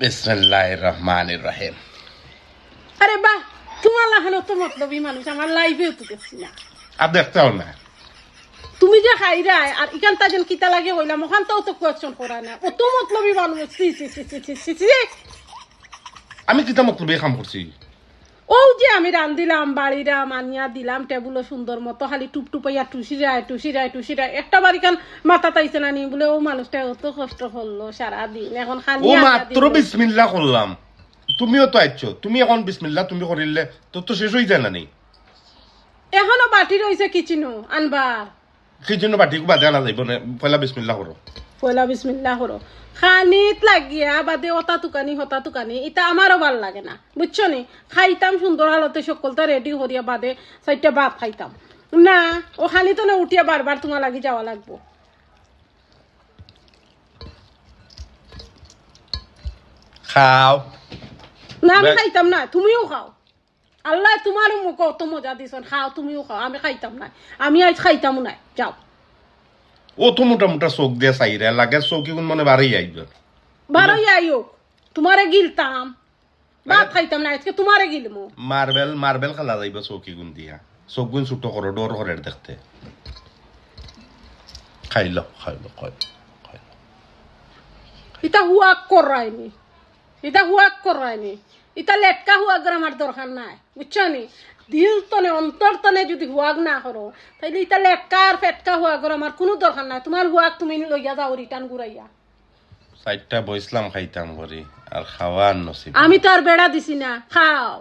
বিসমিল্লাহ রহমান রহিম আরে বাহ তোমার লাহানো তো মতলবী মানুষ আমার লাইফেও তো দেখছি না। আর দেখতেও না। তুমি যে খাইরাই আর ইখান তাজন কিতা লাগে হইলাম ওখান তো তো কোয়েশ্চন করা না। ও তো মতলবী মানুষ আমি কিতা মতলব কাম করছি? যে আমি রান্দিলাম বাড়িরা মানিয়া দিলাম টেবুলও সুন্দর মতো খালি টুপ টুপাইয়া টুসিরায় টুসিরায় টুসিরায় একটা বাড়িখান মাথা তাইছে না নি বলে ও মানুষটা অত কষ্ট করল সারাদিন। এখন খালি ও মাত্র দিলো। বিসমিল্লাহ করলাম। তুমিও তো আইছো তুমি এখন বিসমিল্লাহ তুমি করিলে তোর তো শেষ হয়ে যায় না নি? এখনও বাটি রয়েছে কিচিনো আনবার। জন্য বাটিকে বাদে আনা যাইব না পয়লা বিসমিল্লাহ করো। পয়লা বিসমিল্লাহ করো খানিত লাগিয়া বাদে অতা তুকানি হতা তুকানি এটা আমারও ভালো লাগে না বুঝছ নি খাইতাম সুন্দর হালতে সকলটা রেডি করিয়া বাদে চারটা ভাত খাইতাম। না ও খানি তো না উঠিয়া বারবার তোমার লাগি যাওয়া লাগবো। খাও। না আমি খাইতাম না তুমিও খাও। আল্লাহ তোমারও মুখ অত মজা দিছন। খাও তুমিও খাও আমি খাইতাম না আমি আজ খাইতামও নাই। যাও। ও তো মোটা মোটা চোখ দিয়ে চাইরে লাগে চৌকি কোন মানে বাড়ি আইব বারোই আইও তোমারে গিলতাম ভাত খাইতাম না আজকে তোমারে গিলমু মার্বেল মার্বেল খেলা যাইব চৌকি গুণ দিয়া। চোখ গুণ ছোট করো ডোর করে দেখতে। খাইল খাইল খাইল ইটা হুয়াক করায়নি ইটা হুয়াক করায়নি ইটা লেটকা হুয়াগের আমার দরকার নাই বুঝছ নি দিল তনে অন্তর তনে যদি হুয়াক না করো তাইলে ইটা লেটকা আর ফেটকা হুয়াগের আমার কোনো দরকার নাই। তোমার হুয়াক তুমি লইয়া যাও রিটার্ন ঘুরাইয়া চারটা বইসলাম খাইতাম করি আর খাওয়ার নসিব আমি তো আর বেড়া দিছি না খাও।